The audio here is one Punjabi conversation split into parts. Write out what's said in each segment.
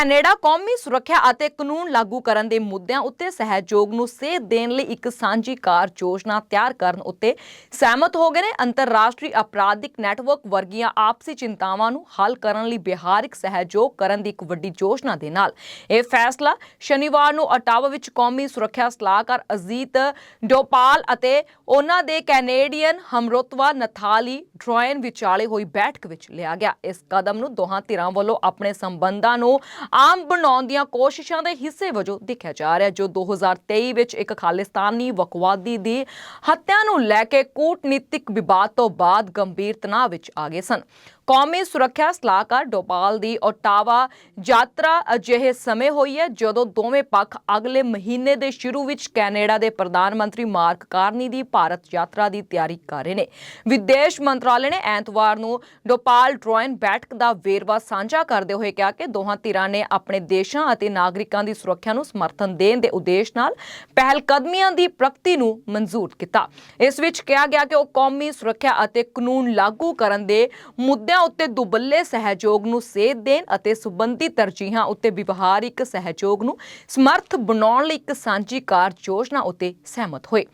ਕੈਨੇਡਾ ਕੌਮੀ ਸੁਰੱਖਿਆ ਅਤੇ ਕਾਨੂੰਨ ਲਾਗੂ ਕਰਨ ਦੇ ਮੁੱਦਿਆਂ ਉੱਤੇ ਸਹਿਯੋਗ ਨੂੰ ਸੇਧ ਦੇਣ ਲਈ ਇੱਕ ਸਾਂਝੀ ਕਾਰ ਯੋਜਨਾ ਤਿਆਰ ਕਰਨ ਉੱਤੇ ਸਹਿਮਤ ਹੋ ਗਏ ਨੇ। ਅੰਤਰਰਾਸ਼ਟਰੀ ਅਪਰਾਧਿਕ ਨੈਟਵਰਕ ਵਰਗੀਆਂ ਆਪਸੀ ਚਿੰਤਾਵਾਂ ਨੂੰ ਹੱਲ ਕਰਨ ਲਈ ਵਿਹਾਰਿਕ ਸਹਿਯੋਗ ਕਰਨ ਦੀ ਇੱਕ ਵੱਡੀ ਯੋਜਨਾ ਦੇ ਨਾਲ। ਇਹ ਫੈਸਲਾ ਸ਼ਨੀਵਾਰ ਨੂੰ ਅਟਾਵਾ ਵਿੱਚ ਕੌਮੀ ਸੁਰੱਖਿਆ ਸਲਾਹਕਾਰ ਅਜੀਤ ਡੋਪਾਲ ਅਤੇ ਉਹਨਾਂ ਦੇ ਕੈਨੇਡੀਅਨ ਹਮਰੋਤਵਾ ਨਥਾਲੀ ਡਰੋਇਨ ਵਿਚਾਲੇ ਹੋਈ ਬੈਠਕ ਵਿੱਚ ਲਿਆ ਗਿਆ। ਇਸ ਕਦਮ ਨੂੰ ਦੋਹਾਂ ਧਿਰਾਂ ਵੱਲੋਂ ਆਪਣੇ ਸੰਬੰਧਾਂ ਨੂੰ ਆਮ ਬਣਾਉਣ ਦੀਆਂ ਕੋਸ਼ਿਸ਼ਾਂ ਦੇ ਹਿੱਸੇ ਵਜੋਂ ਦੇਖਿਆ ਜਾ ਰਿਹਾ ਹੈ, ਜੋ 2023 ਵਿੱਚ ਇੱਕ ਖਾਲਿਸਤਾਨੀ ਵਕਵਾਦੀ ਦੀ ਹੱਤਿਆ ਨੂੰ ਲੈ ਕੇ ਕੂਟਨੀਤਿਕ ਵਿਵਾਦ ਤੋਂ ਬਾਅਦ ਗੰਭੀਰ ਤਣਾਅ ਵਿੱਚ ਆ ਗਏ ਸਨ। ਕੌਮੀ ਸੁਰੱਖਿਆ ਸਲਾਹਕਾਰ ਡੋਪਾਲ ਦੀ ਓਟਾਵਾ ਯਾਤਰਾ ਅਜਿਹੇ ਸਮੇਂ ਹੋਈ ਹੈ, ਜਦੋਂ ਦੋਵੇਂ ਪੱਖ ਅਗਲੇ ਮਹੀਨੇ ਦੇ ਸ਼ੁਰੂ ਵਿੱਚ ਕੈਨੇਡਾ ਦੇ ਪ੍ਰਧਾਨ ਮੰਤਰੀ ਮਾਰਕ ਕਾਰਨੀ ਦੀ ਭਾਰਤ ਯਾਤਰਾ ਦੀ ਤਿਆਰੀ ਕਰ ਰਹੇ ਨੇ। ਵਿਦੇਸ਼ ਮੰਤਰਾਲੇ ਨੇ ਐਤਵਾਰ ਨੂੰ ਡੋਪਾਲ ਡਰੋਇਨ ਬੈਠਕ ਦਾ ਵੇਰਵਾ ਸਾਂਝਾ ਕਰਦੇ ਹੋਏ ਕਿਹਾ ਕਿ ਦੋਹਾਂ ਧਿਰਾਂ ਨੇ ਆਪਣੇ ਦੇਸ਼ਾਂ ਅਤੇ ਨਾਗਰਿਕਾਂ ਦੀ ਸੁਰੱਖਿਆ ਨੂੰ ਸਮਰਥਨ ਦੇਣ ਦੇ ਉਦੇਸ਼ ਨਾਲ ਪਹਿਲ ਕਦਮੀਆਂ ਦੀ ਪ੍ਰਗਤੀ ਨੂੰ ਮਨਜ਼ੂਰ ਕੀਤਾ। ਇਸ ਵਿੱਚ ਕਿਹਾ ਗਿਆ ਕਿ ਉਹ ਕੌਮੀ ਸੁਰੱਖਿਆ ਅਤੇ ਕਾਨੂੰਨ ਲਾਗੂ ਕਰਨ ਦੇ ਮੁੱਦਿਆਂ ਉੱਤੇ ਦੁਬੱਲੇ ਸਹਿਯੋਗ ਨੂੰ ਸੇਧ ਦੇਣ ਅਤੇ ਸਬੰਧੀ ਤਰਜੀਹਾਂ ਉੱਤੇ ਵਿਵਹਾਰਿਕ ਸਹਿਯੋਗ ਨੂੰ ਸਮਰਥ ਬਣਾਉਣ ਲਈ ਇੱਕ ਸਾਂਝੀ ਕਾਰ ਯੋਜਨਾ ਉੱਤੇ ਸਹਿਮਤ ਹੋਏ।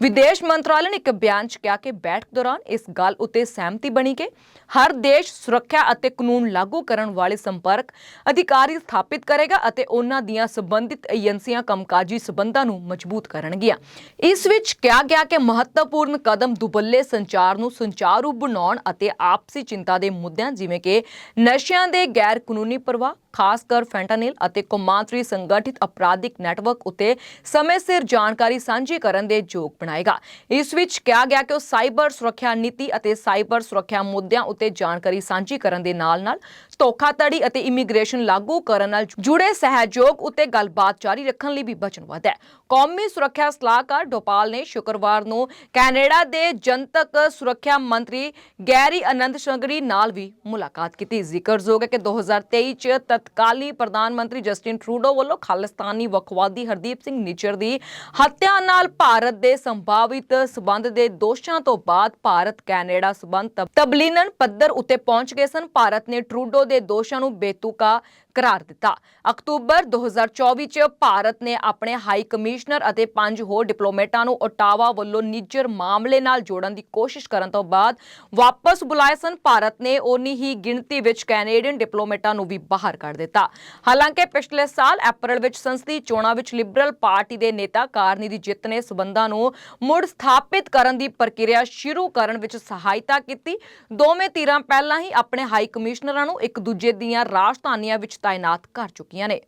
ਵਿਦੇਸ਼ ਮੰਤਰਾਲੇ ਨੇ ਇੱਕ ਬਿਆਨ 'ਚ ਕਿਹਾ ਕਿ ਬੈਠਕ ਦੌਰਾਨ ਇਸ ਗੱਲ ਉੱਤੇ ਸਹਿਮਤੀ ਬਣੀ ਕਿ ਹਰ ਦੇਸ਼ ਸੁਰੱਖਿਆ ਅਤੇ ਕਾਨੂੰਨ ਲਾਗੂ ਕਰਨ ਵਾਲੇ ਸੰਪਰਕ ਅਧਿਕਾਰੀ ਸਥਾਪਿਤ ਕਰੇਗਾ ਅਤੇ ਉਹਨਾਂ ਦੀਆਂ ਸੰਬੰਧਿਤ ਏਜੰਸੀਆਂ ਕੰਮਕਾਜੀ ਸਬੰਧਾਂ ਨੂੰ ਮਜ਼ਬੂਤ ਕਰਨਗੀਆਂ। ਇਸ ਵਿੱਚ ਕਿਹਾ ਗਿਆ ਕਿ ਮਹੱਤਵਪੂਰਨ ਕਦਮ ਦੁਬੱਲੇ ਸੰਚਾਰ ਨੂੰ ਸੰਚਾਰੂ ਬਣਾਉਣ ਅਤੇ ਆਪਸੀ ਚਿੰਤਾ ਦੇ ਮੁੱਦਿਆਂ ਜਿਵੇਂ ਕਿ ਨਸ਼ਿਆਂ ਦੇ ਗੈਰ ਕਾਨੂੰਨੀ ਪ੍ਰਵਾਹ, ਖਾਸ ਕਰ ਫੈਂਟਾਨਿਲ ਅਤੇ ਕੌਮਾਂਤਰੀ ਸੰਗਠਿਤ ਅਪਰਾਧਿਕ ਨੈਟਵਰਕ ਉੱਤੇ ਸਮੇਂ ਸਿਰ ਜਾਣਕਾਰੀ ਸਾਂਝੀ ਕਰਨ ਦੇ ਯੋਗ ਬਣਾਏਗਾ। ਇਸ ਵਿੱਚ ਕਿਹਾ ਗਿਆ ਕਿ ਉਹ ਸਾਈਬਰ ਸੁਰੱਖਿਆ ਨੀਤੀ ਅਤੇ ਸਾਈਬਰ ਸੁਰੱਖਿਆ ਮੁੱਦਿਆਂ ਉੱਤੇ ਜਾਣਕਾਰੀ ਸਾਂਝੀ ਕਰਨ ਦੇ ਨਾਲ-ਨਾਲ ਧੋਖਾਧੜੀ ਅਤੇ ਇਮੀਗ੍ਰੇਸ਼ਨ ਲਾਗੂ ਕਰਨ ਨਾਲ ਜੁੜੇ ਸਹਿਯੋਗ ਉੱਤੇ ਗੱਲਬਾਤ ਜਾਰੀ ਰੱਖਣ ਲਈ ਵੀ ਵਚਨਬੱਧ ਹੈ। ਕੌਮੀ ਸੁਰੱਖਿਆ ਸਲਾਹਕਾਰ ਡੋਪਾਲ ਨੇ ਸ਼ੁੱਕਰਵਾਰ ਨੂੰ ਕੈਨੇਡਾ ਦੇ ਜਨਤਕ ਸੁਰੱਖਿਆ ਮੰਤਰੀ ਗੈਰੀ ਆਨੰਦ ਸ਼ੰਗਰੀ ਨਾਲ ਵੀ ਮੁਲਾਕਾਤ ਕੀਤੀ। ਜ਼ਿਕਰਯੋਗ ਹੈ ਕਿ 2023 ਚ ਤਤਕਾਲੀ ਪ੍ਰਧਾਨ ਮੰਤਰੀ ਜਸਟਿਨ ਟਰੂਡੋ ਵੱਲੋਂ ਖਾਲਿਸਤਾਨੀ ਵਕਵਾਦੀ ਹਰਦੀਪ ਸਿੰਘ ਨਿੱਜਰ ਦੀ ਹੱਤਿਆ ਨਾਲ ਭਾਰਤ ਦੇ ਸੰਭਾਵਿਤ ਸਬੰਧ ਦੇ ਦੋਸ਼ਾਂ ਤੋਂ ਬਾਅਦ ਭਾਰਤ ਕੈਨੇਡਾ ਸਬੰਧ ਤਬ- ਤਬਲੀਨਨ ਪੱਧਰ ਉੱਤੇ ਪਹੁੰਚ ਗਏ ਸਨ। ਭਾਰਤ ਨੇ ਟਰੂਡੋ ਦੇ ਦੋਸ਼ਾਂ ਨੂੰ ਬੇਤੁਕਾ ਕਰਾਰ ਦਿੱਤਾ। ਅਕਤੂਬਰ 2024 ਚ ਭਾਰਤ ਨੇ ਆਪਣੇ ਹਾਈ ਕਮਿਸ਼ਨਰ ਅਤੇ ਪੰਜ ਹੋਰ ਡਿਪਲੋਮੇਟਾਂ ਨੂੰ ਓਟਾਵਾ ਵੱਲੋਂ ਨਿੱਜਰ ਮਾਮਲੇ ਨਾਲ ਜੋੜਨ ਦੀ ਕੋਸ਼ਿਸ਼ ਕਰਨ ਤੋਂ ਬਾਅਦ ਵਾਪਸ ਬੁਲਾਏ ਸਨ। ਭਾਰਤ ਨੇ ਉਨੀ ਹੀ ਗਿਣਤੀ ਵਿੱਚ ਕੈਨੇਡੀਅਨ ਡਿਪਲੋਮੇਟਾਂ ਨੂੰ ਵੀ ਬਾਹਰ ਕੱਢ ਦਿੱਤਾ। ਹਾਲਾਂਕਿ ਪਿਛਲੇ ਸਾਲ ਅਪ੍ਰੈਲ ਵਿੱਚ ਸੰਸਦੀ ਚੋਣਾਂ ਵਿੱਚ ਲਿਬਰਲ ਪਾਰਟੀ ਦੇ ਨੇਤਾ ਕਾਰਨੀ ਦੀ ਜਿੱਤ ਨੇ ਸਬੰਧਾਂ ਨੂੰ ਮੁੜ ਸਥਾਪਿਤ ਕਰਨ ਦੀ ਪ੍ਰਕਿਰਿਆ ਸ਼ੁਰੂ ਕਰਨ ਵਿੱਚ ਸਹਾਇਤਾ ਕੀਤੀ। ਦੋਵੇਂ ਧਿਰਾਂ ਪਹਿਲਾਂ ਹੀ ਆਪਣੇ ਹਾਈ ਕਮਿਸ਼ਨਰਾਂ ਨੂੰ ਇੱਕ ਦੂਜੇ ਦੀਆਂ ਰਾਜਧਾਨੀਆਂ ਵਿੱਚ ਤਾਇਨਾਤ ਕਰ ਚੁੱਕੀਆਂ ਨੇ।